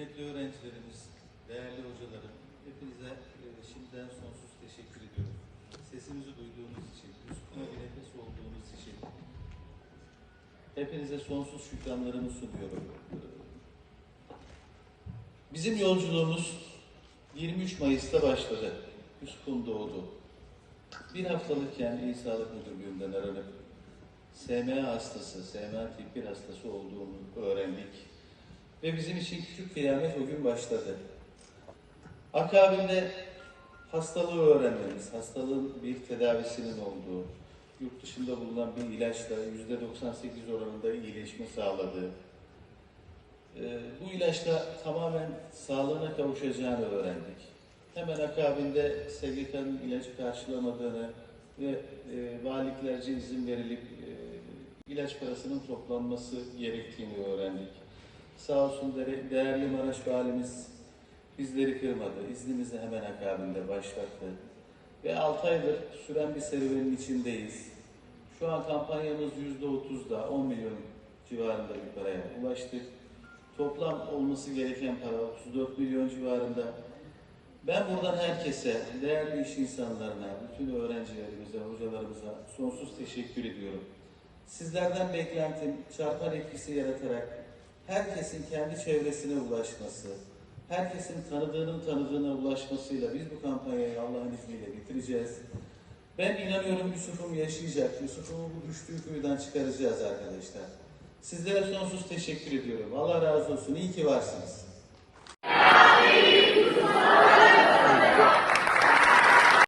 kıymetli öğrencilerimiz, değerli hocalarım, hepinize e, şimdiden sonsuz teşekkür ediyorum. Sesimizi duyduğunuz için, üstüne bir nefes olduğunuz için hepinize sonsuz şükranlarımı sunuyorum. Bizim yolculuğumuz 23 Mayıs'ta başladı. Yusuf'un doğdu. Bir haftalıkken İl Sağlık Müdürlüğü'nden aranıp SMA hastası, SMA tip 1 hastası olduğunu öğrendik. Ve bizim için küçük kıyamet o gün başladı. Akabinde hastalığı öğrenmemiz, hastalığın bir tedavisinin olduğu, yurt dışında bulunan bir ilaçla %98 oranında iyileşme sağladığı, ee, bu ilaçla tamamen sağlığına kavuşacağını öğrendik. Hemen akabinde SGK'nın ilacı karşılamadığını ve e, valiliklerce izin verilip e, ilaç parasının toplanması gerektiğini öğrendik. Sağ olsun de- değerli Maraş Valimiz bizleri kırmadı. İznimizi hemen akabinde başlattı. Ve 6 aydır süren bir serüvenin içindeyiz. Şu an kampanyamız %30'da 10 milyon civarında bir paraya ulaştık. Toplam olması gereken para 34 milyon civarında. Ben buradan herkese, değerli iş insanlarına, bütün öğrencilerimize, hocalarımıza sonsuz teşekkür ediyorum. Sizlerden beklentim çarpan etkisi yaratarak herkesin kendi çevresine ulaşması, herkesin tanıdığının tanıdığına ulaşmasıyla biz bu kampanyayı Allah'ın izniyle bitireceğiz. Ben inanıyorum Yusuf'um yaşayacak. Yusuf'umu bu düştüğü kuyudan çıkaracağız arkadaşlar. Sizlere sonsuz teşekkür ediyorum. Allah razı olsun. İyi ki varsınız. Amin.